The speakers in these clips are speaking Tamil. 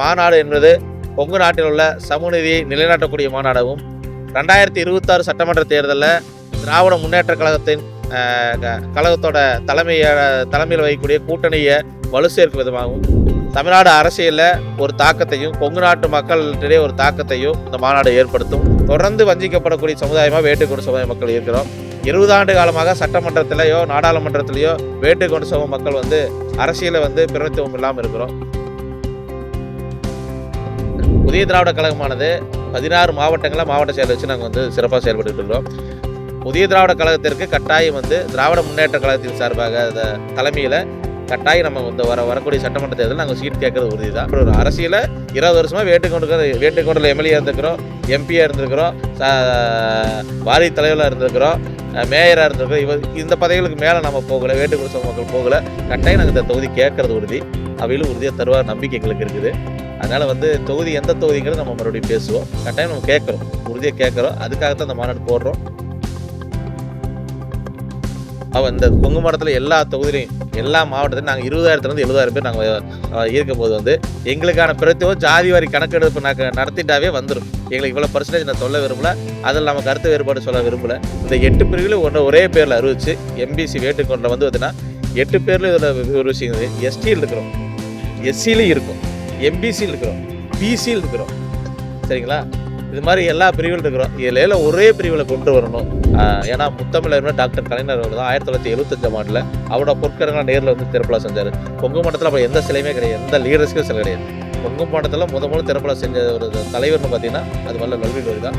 மாநாடு என்பது கொங்கு நாட்டில் உள்ள சமூகநீதியை நிலைநாட்டக்கூடிய மாநாடாகவும் ரெண்டாயிரத்தி இருபத்தாறு சட்டமன்ற தேர்தலில் திராவிட முன்னேற்ற கழகத்தின் கழகத்தோட தலைமையை தலைமையில் வைக்கக்கூடிய கூட்டணியை வலு சேர்க்கும் விதமாகவும் தமிழ்நாடு அரசியலில் ஒரு தாக்கத்தையும் கொங்கு நாட்டு மக்களிடையே ஒரு தாக்கத்தையும் இந்த மாநாடு ஏற்படுத்தும். தொடர்ந்து வஞ்சிக்கப்படக்கூடிய சமுதாயமாக வேட்டுக்கொண்டு சமுதாய மக்கள் இருக்கிறோம். இருபது ஆண்டு காலமாக சட்டமன்றத்திலேயோ நாடாளுமன்றத்திலேயோ வேட்டுக்கொண்டு சமூக மக்கள் வந்து அரசியலை வந்து பிரதித்துவம் இல்லாமல் இருக்கிறோம். புதிய திராவிட கழகமானது பதினாறு மாவட்டங்களில் மாவட்ட செயல் வச்சு நாங்கள் வந்து சிறப்பாக செயல்பட்டு இருக்கிறோம் புதிய திராவிட கழகத்திற்கு கட்டாயம் வந்து திராவிட முன்னேற்ற கழகத்தின் சார்பாக அந்த தலைமையில் கட்டாயம் நம்ம இந்த வர வரக்கூடிய சட்டமன்ற தேர்தலில் நாங்கள் சீட் கேட்கறது உறுதி தான் ஒரு அரசியலில் இருபது வருஷமாக வேட்டுக்கொண்டு வேட்டுக்கொண்டில் எம்எல்ஏ இருந்திருக்கிறோம் எம்பியாக இருந்திருக்கிறோம் ச- தலைவராக இருந்திருக்கிறோம் மேயராக இருந்திருக்கிறோம். இவ இந்த பதவிகளுக்கு மேலே நம்ம போகலை வேட்டுக்கொண்டு மக்கள் போகலை. கட்டாயம் நாங்கள் இந்த தொகுதி கேட்கறது உறுதி. அவையிலும் உறுதியாக தருவார் நம்பிக்கை எங்களுக்கு இருக்குது. அதனால் வந்து தொகுதி எந்த தொகுதிங்கிறது நம்ம மறுபடியும் பேசுவோம். கட்டாயம் நம்ம கேட்குறோம். உறுதியாக கேட்குறோம். அதுக்காகத்தான் அந்த மாநாடு போடுறோம். அவள் இந்த கொங்கு மாவட்டத்தில் எல்லா தொகுதியிலையும் எல்லா மாவட்டத்திலும் நாங்கள் இருபதாயிரத்துலேருந்து எழுபதாயிரம் பேர் நாங்கள் இருக்கும் போது வந்து எங்களுக்கான பிரத்தியோ ஜாதி வாரி கணக்கெடுப்பு நாங்கள் நடத்திட்டாவே வந்துடும் எங்களுக்கு இவ்வளோ பர்சன்டேஜ் நான் சொல்ல விரும்பல. அதில் நம்ம கருத்து வேறுபாடு சொல்ல விரும்பல. இந்த எட்டு பிரிவுகளும் ஒன்று ஒரே பேரில் அறிவிச்சு எம்பிசி வேட்டுக்கொண்டில் வந்து பார்த்தீங்கன்னா எட்டு பேரில் இதில் ஒரு விஷயம் எஸ்டியில் இருக்கிறோம். எஸ்சிலையும் இருக்கும். எம்பிசியில் இருக்கிறோம் பிசியில் இருக்கிறோம். சரிங்களா? இது மாதிரி எல்லா பிரிவில் இருக்கிறோம். இதில் ஒரே பிரிவில் கொண்டு வரணும். ஏன்னா முத்தமிழர் டாக்டர் கலைஞர் அவர் தான் ஆயிரத்தி தொள்ளாயிரத்தி எழுபத்தஞ்சாம் ஆண்டில் அவரோட பொற்கரங்களாக நேரில் வந்து திருப்பலம் செஞ்சார். கொங்கு மண்டலத்தில் அப்போ எந்த சிலையுமே கிடையாது. எந்த லீடர்ஸ்க்கும் சிலை கிடையாது. கொங்கு மண்டலத்தில் முத முதல் திருப்பலம் செஞ்ச ஒரு தலைவர்னு பார்த்தீங்கன்னா அது வல்ல நல்வி தான்.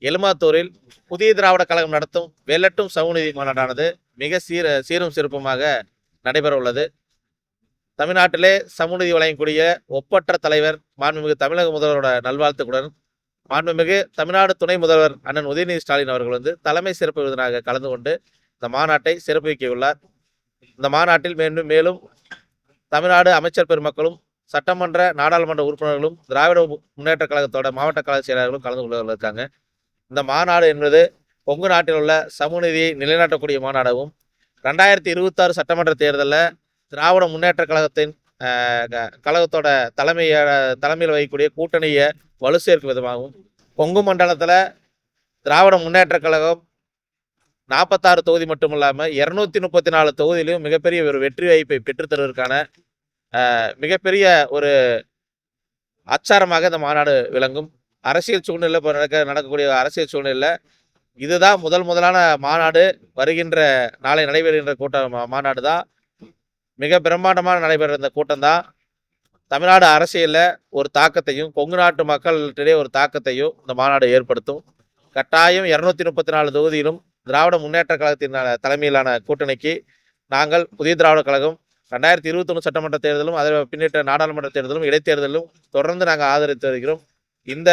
எலுமாத்தூரில் புதிய திராவிட கழகம் நடத்தும் வெள்ளட்டும் சமூகநீதி மாநாடானது மிக சீர சீரும் சிறப்புமாக நடைபெற உள்ளது தமிழ்நாட்டிலே சமூகநீதி வழங்கக்கூடிய ஒப்பற்ற தலைவர் மாண்புமிகு தமிழக முதல்வரோட நல்வாழ்த்துக்குடன் மாண்புமிகு தமிழ்நாடு துணை முதல்வர் அண்ணன் உதயநிதி ஸ்டாலின் அவர்கள் வந்து தலைமை சிறப்பு விருதினாக கலந்து கொண்டு இந்த மாநாட்டை சிறப்பிக்கவுள்ளார். இந்த மாநாட்டில் மேலும் மேலும் தமிழ்நாடு அமைச்சர் பெருமக்களும் சட்டமன்ற நாடாளுமன்ற உறுப்பினர்களும் திராவிட மு- முன்னேற்ற கழகத்தோட மாவட்ட கழக செயலாளர்களும் கலந்து கொள்ள இருக்காங்க. இந்த மாநாடு என்பது கொங்கு நாட்டில் உள்ள சமூகநீதியை நிலைநாட்டக்கூடிய மாநாடாகவும் ரெண்டாயிரத்தி இருபத்தாறு சட்டமன்ற தேர்தலில் திராவிட முன்னேற்ற கழகத்தின் க- கழகத்தோட தலைமையை தலைமையில் வகிக்கக்கூடிய கூட்டணியை வலு சேர்க்கும் விதமாகவும் கொங்கு மண்டலத்தில் திராவிட முன்னேற்ற கழகம் நாற்பத்தாறு தொகுதி மட்டும் இல்லாமல் இரநூத்தி முப்பத்தி நாலு தொகுதியிலையும் மிகப்பெரிய ஒரு வெற்றி வாய்ப்பை பெற்றுத்தருவதற்கான மிகப்பெரிய ஒரு அச்சாரமாக இந்த மாநாடு விளங்கும். அரசியல் சூழ்நிலை இப்போ நடக்க நடக்கக்கூடிய அரசியல் சூழ்நிலையில் இதுதான் முதல் முதலான மாநாடு. வருகின்ற நாளை நடைபெறுகின்ற கூட்டம் மாநாடு தான் மிக பிரம்மாண்டமாக நடைபெற இந்த கூட்டம் தான் தமிழ்நாடு அரசியலில் ஒரு தாக்கத்தையும் கொங்கு நாட்டு மக்களிடையே ஒரு தாக்கத்தையும் இந்த மாநாடு ஏற்படுத்தும். கட்டாயம் இரநூத்தி முப்பத்தி நாலு தொகுதியிலும் திராவிட முன்னேற்ற கழகத்தின் தலைமையிலான கூட்டணிக்கு நாங்கள் புதிய திராவிட கழகம் ரெண்டாயிரத்தி இருபத்தொன்று சட்டமன்ற தேர்தலும் அதை பின்னிட்ட நாடாளுமன்ற தேர்தலும் இடைத்தேர்தலும் தொடர்ந்து நாங்கள் ஆதரித்து வருகிறோம். இந்த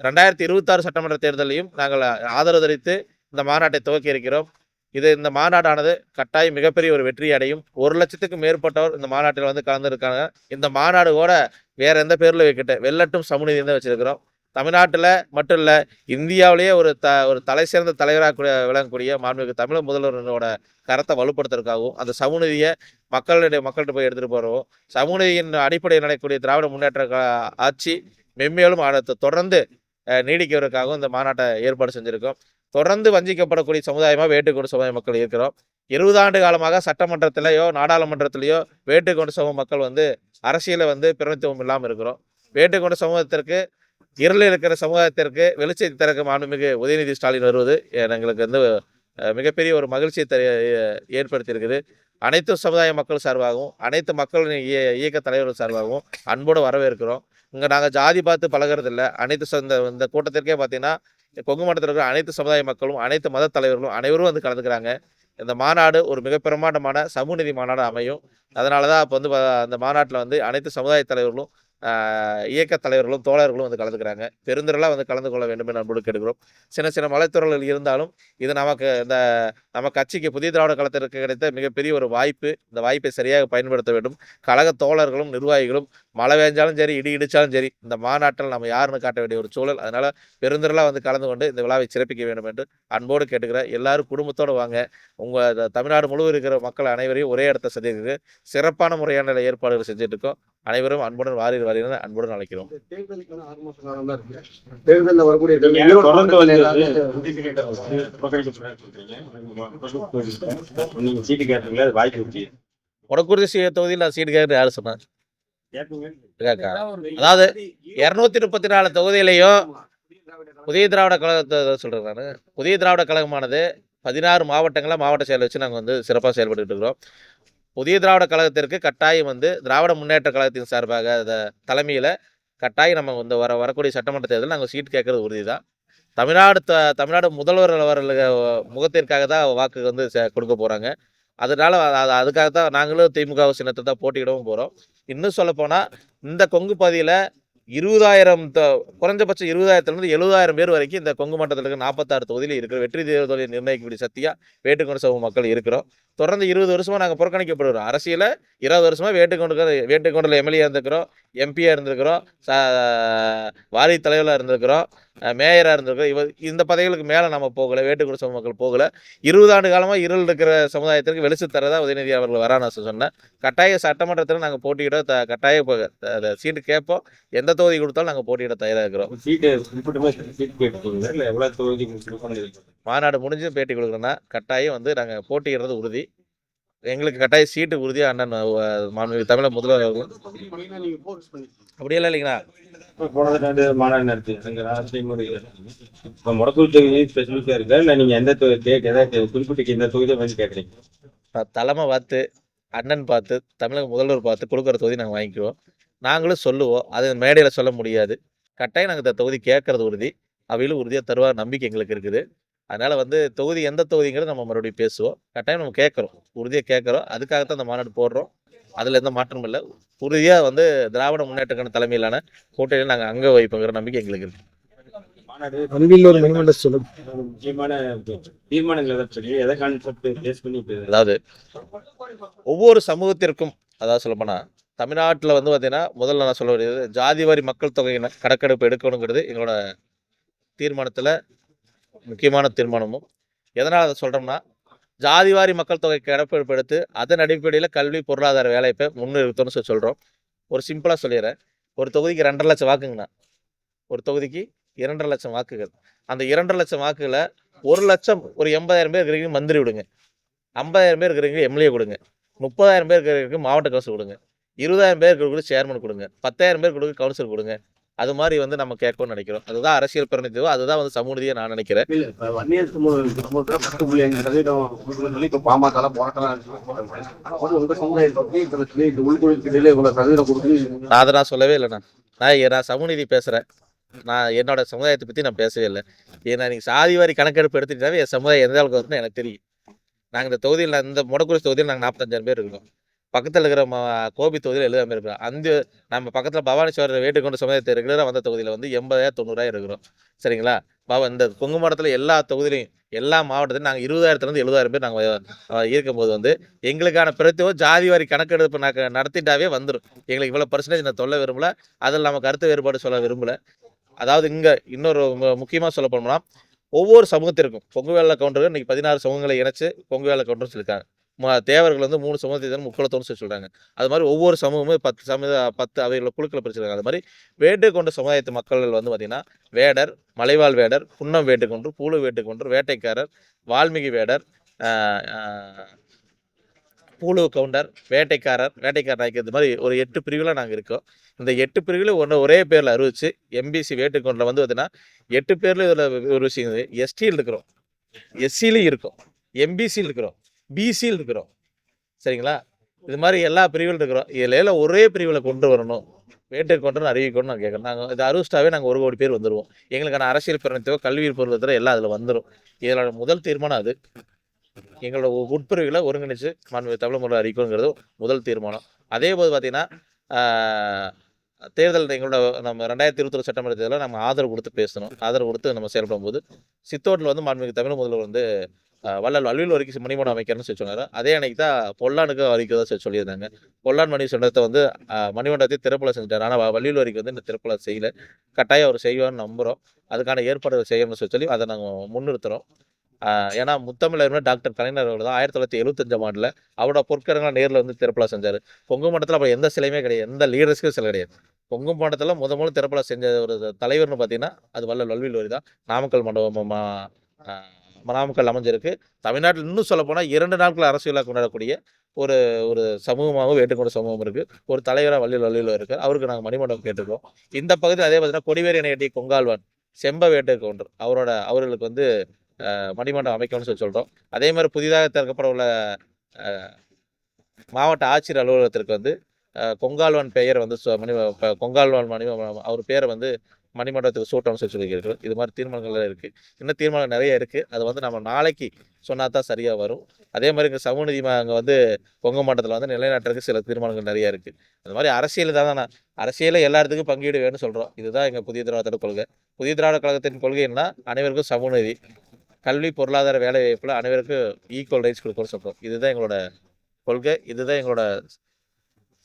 ரெண்டாயிரத்தி இருபத்தாறு சட்டமன்ற தேர்தலையும் நாங்கள் ஆதரவு தெரிவித்து இந்த மாநாட்டை துவக்கி இருக்கிறோம். இது இந்த மாநாடானது கட்டாயம் மிகப்பெரிய ஒரு வெற்றி அடையும். ஒரு லட்சத்துக்கும் மேற்பட்டவர் இந்த மாநாட்டில் வந்து கலந்துருக்காங்க. இந்த மாநாடு கூட வேற எந்த பேரில் வைக்கிட்ட வெள்ளட்டும் சமூகநீதி தான் வச்சிருக்கிறோம். தமிழ்நாட்டில் மட்டும் இல்லை இந்தியாவிலேயே ஒரு த ஒரு தலை சிறந்த தலைவராக விளங்கக்கூடிய மாண்புமிகு தமிழக முதல்வரோட கரத்தை வலுப்படுத்துறதுக்காகவும் அந்த சமூகநீதியை மக்களுடைய மக்கள்கிட்ட போய் எடுத்துகிட்டு போகிறோம் சமூகநீதியின் அடிப்படையில் நடக்கக்கூடிய திராவிட முன்னேற்ற ஆட்சி மென்மேலும் அடுத்து தொடர்ந்து நீடிக்கிறதுக்காகவும் இந்த மாநாட்டை ஏற்பாடு செஞ்சுருக்கோம். தொடர்ந்து வஞ்சிக்கப்படக்கூடிய சமுதாயமாக வேட்டுக்கொண்டு சமுதாய மக்கள் இருக்கிறோம். இருபது ஆண்டு காலமாக சட்டமன்றத்திலேயோ நாடாளுமன்றத்திலேயோ வேட்டுக்கொண்டு சமூக மக்கள் வந்து அரசியலில் வந்து பிரதித்துவம் இல்லாமல் இருக்கிறோம். வேட்டுக்கொண்ட சமூகத்திற்கு இருளில் இருக்கிற சமுதாயத்திற்கு வெளிச்சத்தை திறக்க மாண்புமிகு உதயநிதி ஸ்டாலின் வருவது எங்களுக்கு வந்து மிகப்பெரிய ஒரு மகிழ்ச்சியை தெரிய ஏற்படுத்தியிருக்குது. அனைத்து சமுதாய மக்கள் சார்பாகவும் அனைத்து மக்கள் இய- இயக்க தலைவர்கள் சார்பாகவும் அன்போடு வரவேற்கிறோம். இங்கே நாங்கள் ஜாதி பார்த்து பழகிறது இல்லை அனைத்து ச- இந்த இந்த கூட்டத்திற்கே பார்த்தீங்கன்னா கொங்கு மாவட்டத்தில் இருக்கிற அனைத்து சமுதாய மக்களும் அனைத்து மத தலைவர்களும் அனைவரும் வந்து கலந்துக்கிறாங்க. இந்த மாநாடு ஒரு மிக பிரமாண்டமான சமூகநீதி மாநாடு அமையும். அதனால தான் இப்போ வந்து அந்த மாநாட்டில் வந்து அனைத்து சமுதாய தலைவர்களும் இயக்க தலைவர்களும் தோழர்களும் வந்து கலந்துக்கிறாங்க. பெருந்திரளாக வந்து கலந்து கொள்ள வேண்டும் என்று அன்போடு கேட்டுக்கிறோம். சின்ன சின்ன மலைத்துறைகள் இருந்தாலும் இது நமக்கு இந்த நம்ம கட்சிக்கு புதிய திராவிட கழகத்திற்கு கிடைத்த மிகப்பெரிய ஒரு வாய்ப்பு. இந்த வாய்ப்பை சரியாக பயன்படுத்த வேண்டும். கழக தோழர்களும் நிர்வாகிகளும் மழை பெஞ்சாலும் சரி இடி இடித்தாலும் சரி இந்த மாநாட்டில் நம்ம யாருன்னு காட்ட வேண்டிய ஒரு சூழல். அதனால் பெருந்திரளாக வந்து கலந்து கொண்டு இந்த விழாவை சிறப்பிக்க வேண்டும் என்று அன்போடு கேட்டுக்கிறேன். எல்லாரும் குடும்பத்தோடு வாங்க. உங்கள் தமிழ்நாடு முழுவதும் இருக்கிற மக்கள் அனைவரையும் ஒரே இடத்த சந்திக்கிறது சிறப்பான முறையான ஏற்பாடுகள் செஞ்சுட்டு இருக்கோம். அனைவரும் அன்புடன் வாரி வாரின்னு அன்புடன் அழைக்கிறோம். தேர்தலில் வரக்கூடிய. நீங்க சீட்டு கேட்டீங்களா? அது வாய்ப்பு உடக்குறிச்சி தொகுதியில் நான் சீட்டு கேட்குறது யார் சொன்னார் அதாவது இரநூத்தி முப்பத்தி நாலு தொகுதியிலையும் புதிய திராவிட கழகத்தை சொல்கிறேன் நான். புதிய திராவிட கழகமானது பதினாறு மாவட்டங்களில் மாவட்ட செயலை வச்சு நாங்கள் வந்து சிறப்பாக செயல்பட்டு இருக்கிறோம். புதிய திராவிட கழகத்திற்கு கட்டாயம் வந்து திராவிட முன்னேற்ற கழகத்தின் சார்பாக அந்த தலைமையில் கட்டாயம் நம்ம வந்து வர வரக்கூடிய சட்டமன்ற தேர்தலில் நாங்கள் சீட் கேட்கறது உறுதி தான் தமிழ்நாடு த தமிழ்நாடு முதல்வர் அவர்கள் முகத்திற்காக தான் வாக்கு வந்து கொடுக்க போகிறாங்க அதனால அது அதுக்காக தான் நாங்களும் திமுக சின்னத்தை தான் போட்டியிடவும் போகிறோம் இன்னும் சொல்லப்போனால் இந்த கொங்கு பகுதியில் இருபதாயிரம் த- குறைஞ்சபட்சம் இருபதாயிரத்துலேருந்து எழுபதாயிரம் பேர் வரைக்கும் இந்த கொங்கு மண்டலத்தில் இருக்கிற நாற்பத்தாறு தொகுதியில் இருக்கிற வெற்றி தேர்தலை நிர்ணயிக்கக்கூடிய சக்தியாக வேட்டுக்கொண்டு சமூக மக்கள் இருக்கிறோம். தொடர்ந்து இருபது வருஷமாக நாங்கள் புறக்கணிக்கப்படுகிறோம் அரசியல இருபது வருஷமாக வேட்டுக்கொண்டு வேட்டுக்கொண்டில் எம்எல்ஏ இருந்திருக்கிறோம் எம்பியாக இருந்திருக்கிறோம் ச வாரி தலைவராக இருந்திருக்கிறோம். மேயராக இருந்திருக்கிறோம் இவ இந்த பதவிகளுக்கு மேலே நம்ம போகலை வேட்டுக்கொண்டு சமூக மக்கள் போகலை. இருபது ஆண்டு காலமாக இருள் இருக்கிற சமுதாயத்திற்கு வெளிச்சு தரதா உதயநிதி அவர்கள் வரான்னு சொன்னேன் கட்டாய சட்டமன்றத்தில் நாங்கள் போட்டியிட த கட்டாய சீட்டு கேட்போம். எந்த தொகுதி கொடுத்தாலும் நாங்கள் போட்டியிட தயாராக இருக்கிறோம். மாநாடு முடிஞ்சு பேட்டி கொடுக்குறோன்னா கட்டாயம் வந்து நாங்கள் போட்டியிடுறது உறுதி. எங்களுக்கு கட்டாயம் சீட்டு உறுதியாக அண்ணன் மாண்புமிகு தமிழக முதல்வர் அப்படியெல்லாம் இல்லைங்கண்ணா. போன தடவை மாநாடு நடத்தி முடக்கூர் தொகுதி ஸ்பெசிஃபிக்கா இருக்கா? இல்ல நீங்க எந்த குறிப்பிட்ட இந்த தொகுதியை வந்து கேட்குறீங்க தலைமை பார்த்து அண்ணன் பார்த்து தமிழக முதல்வர் பார்த்து கொடுக்குற தொகுதி நாங்கள் வாங்கிக்குவோம். நாங்களும் சொல்லுவோம். அது மேடையில் சொல்ல முடியாது. கட்டாயம் நாங்கள் இந்த தொகுதி கேட்கறது உறுதி. அவையிலும் உறுதியாக தருவார் நம்பிக்கை எங்களுக்கு இருக்குது. அதனால் வந்து தொகுதி எந்த தொகுதிங்கிறது நம்ம மறுபடியும் பேசுவோம். கட்டாயம் நம்ம கேட்குறோம். உறுதியாக கேட்குறோம். அதுக்காகத்தான் இந்த மாநாடு போடுறோம். அதில் எந்த மாற்றமும் இல்லை. உறுதியாக வந்து திராவிட முன்னேற்ற தலைமையிலான கூட்டணியில் நாங்கள் அங்கே வைப்போங்கிற நம்பிக்கை எங்களுக்கு இருக்குது அதாவது ஒவ்வொரு சமூகத்திற்கும் அதாவது சொல்லப்போனால் தமிழ்நாட்டில் வந்து பார்த்தீங்கன்னா முதல்ல நான் சொல்ல வேண்டியது ஜாதி வாரி மக்கள் தொகை கணக்கெடுப்பு எடுக்கணுங்கிறது எங்களோட தீர்மானத்தில் முக்கியமான தீர்மானமும். எதனால் அதை சொல்கிறோம்னா ஜாதிவாரி மக்கள் தொகை கணக்கெடுப்பு எடுத்து அதன் அடிப்படையில் கல்வி பொருளாதார வேலைப்பை முன்னிறுத்தணும்னு சொல்லி சொல்கிறோம் ஒரு சிம்பிளாக சொல்லிடுறேன். ஒரு தொகுதிக்கு ரெண்டரை லட்சம் வாக்குங்கண்ணா. ஒரு தொகுதிக்கு இரண்டரை லட்சம் வாக்குகள். அந்த இரண்டரை லட்சம் வாக்குகளை ஒரு லட்சம் ஒரு எண்பதாயிரம் பேர் இருக்கிறீங்க மந்திரி விடுங்க. ஐம்பதாயிரம் பேர் இருக்கிறவங்க எம்எல்ஏ கொடுங்க. முப்பதாயிரம் பேர் இருக்கிறவங்க மாவட்ட கவுன்சில் கொடுங்க. இருபதாயிரம் பேர் இருக்கிறவங்களுக்கு சேர்மன் கொடுங்க. பத்தாயிரம் பேர் கொடுக்க கவுன்சில் கொடுங்க. அது மாதிரி வந்து நம்ம கேட்கணும்னு நினைக்கிறோம். அதுதான் அரசியல் பிரதிநிதித்துவம். அதுதான் வந்து சமூக நீதியை நான் நினைக்கிறேன். பத்து நான் அதை நான் சொல்லவே இல்லைண்ணா நான். நான் சமூக நீதி பேசுகிறேன் நான் என்னோட சமுதாயத்தை பற்றி நான் பேசவே இல்லை. ஏன்னா நீங்கள் சாதி வாரி கணக்கெடுப்பு எடுத்துக்கிட்டாவே என் சமுதாயம் எந்த அளவுக்கு வரும்னு எனக்கு தெரியும். நாங்கள் இந்த தொகுதியில் இந்த முடக்குறிச்சி தொகுதியில் நாங்கள் நாற்பத்தஞ்சாயிரம் பேர் இருக்கோம். பக்கத்தில் இருக்கிற கோபி தொகுதியில் எழுபதாயிரம் இருக்கிறோம் அந்த நம்ம பக்கத்தில் பவானீஸ்வரர் கொண்டு சமுதாயத்தை ரெகுலராக வந்த தொகுதியில் வந்து எண்பதாயிரம் தொண்ணூறாயிரம் இருக்கிறோம். சரிங்களா? பவ இந்த கொங்கு மாவட்டத்தில் எல்லா தொகுதியிலையும் எல்லா மாவட்டத்திலும் நாங்கள் இருபதாயிரத்துலேருந்து எழுபதாயிரம் பேர் நாங்கள் இருக்கும்போது வந்து எங்களுக்கான பிரத்துவம் ஜாதி வாரி கணக்கெடுப்பு நாக்க- நடத்திட்டாவே வந்துடும் எங்களுக்கு இவ்வளோ பர்சன்டேஜ் நான் சொல்ல விரும்பல. அதில் நம்ம கருத்து வேறுபாடு சொல்ல விரும்பல. அதாவது இங்கே இன்னொரு முக்கியமாக சொல்ல போனோம்னா ஒவ்வொரு சமூகத்திற்கும் பொங்கு வேலை கவுண்டருக்கு இன்னைக்கு பதினாறு சமூகங்களை இணைச்சு பொங்கு வேலை கவுண்டர்னு சொல்லியிருக்காங்க. தேவர்கள் வந்து மூணு சமூகத்தை முக்குளத்தோன்னு சொல்லி சொல்கிறாங்க அது மாதிரி ஒவ்வொரு சமூகமும் பத்து சமூக பத்து அவைகளை குழுக்களை பிரிச்சிருக்காங்க. அது மாதிரி வேட்டு கொண்ட சமுதாயத்து மக்கள் வந்து பார்த்திங்கன்னா வேடர் மலைவாழ் வேடர் புன்னம் வேட்டுக்கொன்று பூலு வேட்டுக்கொன்று வேட்டைக்காரர் வால்மீகி வேடர் பூலு கவுண்டர் வேட்டைக்காரர் வேட்டைக்காரர் நாய்க்கு இது மாதிரி ஒரு எட்டு பிரிவில் நாங்கள் இருக்கோம். இந்த எட்டு பிரிவில் ஒன்று ஒரே பேரில் அறிவிச்சு எம்பிசி வேட்டுக்கொண்டில் வந்து பார்த்தீங்கன்னா எட்டு பேரில் இதில் ஒரு விஷயம் எஸ்டியில் இருக்கிறோம். எஸ்சிலையும் இருக்கோம். எம்பிசியில் இருக்கிறோம். பிசியில் இருக்கிறோம். சரிங்களா? இது மாதிரி எல்லா பிரிவில் இருக்கிறோம். இதில் ஒரே பிரிவில் கொண்டு வரணும். வேட்டை கொண்டு அறிவிக்கணும்னு நான் கேட்குறேன் நாங்கள் இது அறிவிச்சிட்டாவே நாங்கள் ஒரு கோடி பேர் வந்துடுவோம் எங்களுக்கான அரசியல் பிரணித்தோ கல்வி பொருளத்தில் எல்லாம் அதில் வந்துடும் இதனோட முதல் தீர்மானம் அது. எங்களோட உட்பிரிவுகளை ஒருங்கிணைச்சு மாண்பு தமிழ் முறை அறிவிக்கணுங்கிறது முதல் தீர்மானம். அதே போது பார்த்தீங்கன்னா தேர்தல் எங்களோட நம்ம ரெண்டாயிரத்தி இருபத்தொரு சட்டமன்ற தேர்தலில் நம்ம ஆதரவு கொடுத்து பேசணும். ஆதரவு கொடுத்து நம்ம செயல்படும் போது சித்தோட்டில் வந்து மாண்புமிகு தமிழ் முதல்வர் வந்து வள்ளல் வல்வில் வரைக்கும் மணிமணம் அமைக்கணும்னு சொல்லி சொன்னார். அதே அன்னைக்கு தான் பொல்லானுக்கு அறிக்கை சொல்லி சொல்லியிருந்தாங்க. பொல்லான் மணி சொன்னதை வந்து அஹ், மணிமண்டபத்தை திறப்புல செஞ்சார் ஆனால் வள்ளியூர் வரைக்கும் வந்து இந்த திறப்புல செய்யல. கட்டாயம் அவர் செய்வார்னு நம்புகிறோம் அதுக்கான ஏற்பாடுகள் செய்யணும்னு சொல்லி சொல்லி அதை நாங்கள் முன்னிறுத்துறோம். ஏன்னா முத்தமிழர் டாக்டர் கலைஞர் அவர்கள் தான் ஆயிரத்தி தொள்ளாயிரத்தி எழுபத்தஞ்சாம் ஆண்டில் அவரோட பொற்கரங்களை நேரில் வந்து திறப்புலா செஞ்சார். பொங்கு மண்டலத்தில் அப்போ எந்த சிலையுமே கிடையாது. எந்த லீடர்ஸ்க்கும் சிலை கிடையாது. பொங்கு மண்டலத்தில் முத முதல்ல திருப்பலா செஞ்ச ஒரு தலைவர்னு பார்த்தீங்கன்னா அது வல்ல வல்வில்வரி தான். நாமக்கல் மண்டபம் நாமக்கல் அமைஞ்சிருக்கு. தமிழ்நாட்டில் இன்னும் சொல்ல போனால் இரண்டு நாட்கள் அரசியலாக கொண்டாடக்கூடிய ஒரு ஒரு சமூகமாகவும் ஏற்றுக்கொண்ட சமூகம் இருக்குது ஒரு தலைவராக வள்ளியில் வள்ளியில் இருக்கார். அவருக்கு நாங்கள் மணிமண்டபம் கேட்டிருக்கோம். இந்த பகுதியில் அதே பார்த்தீங்கன்னா கொடிவேரி இணையட்டி கொங்கால்வான் செம்ப வேட்டுக்கு ஒன்று. அவரோட அவர்களுக்கு வந்து மணிமண்டபம் அமைக்கணும்னு சொல்லி சொல்கிறோம் அதே மாதிரி புதிதாக திறக்கப்பட உள்ள அஹ், மாவட்ட ஆட்சியர் அலுவலகத்திற்கு வந்து கொங்கால்வன் கொங்கால்வான் பெயர் வந்து மணி கொங்கால்வன் கொங்கால்வான் மணி அவர் பேரை வந்து மணிமண்டபத்துக்கு சூட்டணும்னு சொல்லி சொல்லியிருக்கிறோம் இது மாதிரி தீர்மானங்கள்லாம் இருக்குது இன்னும் தீர்மானம் நிறைய இருக்குது அது வந்து நம்ம நாளைக்கு சொன்னால் தான் சரியாக வரும். அதே மாதிரி இங்கே சமூக நீதி அங்கே வந்து பொங்க மண்டலத்தில் வந்து நிலைநாட்டுறதுக்கு சில தீர்மானங்கள் நிறைய இருக்குது அந்த மாதிரி அரசியல் தான் நான் அரசியலில் எல்லா இடத்துக்கும் பங்கீடு வேணும்னு சொல்கிறோம் இதுதான் எங்கள் புதிய திராவிடத்தோட கொள்கை. புதிய திராவிட கழகத்தின் கொள்கை என்ன அனைவருக்கும் சமூக நீதி. கல்வி பொருளாதார வேலைவாய்ப்பில் அனைவருக்கும் ஈக்குவல் ரைட்ஸ் கொடுக்கணும்னு சொல்கிறோம் இதுதான் எங்களோட கொள்கை. இதுதான் எங்களோட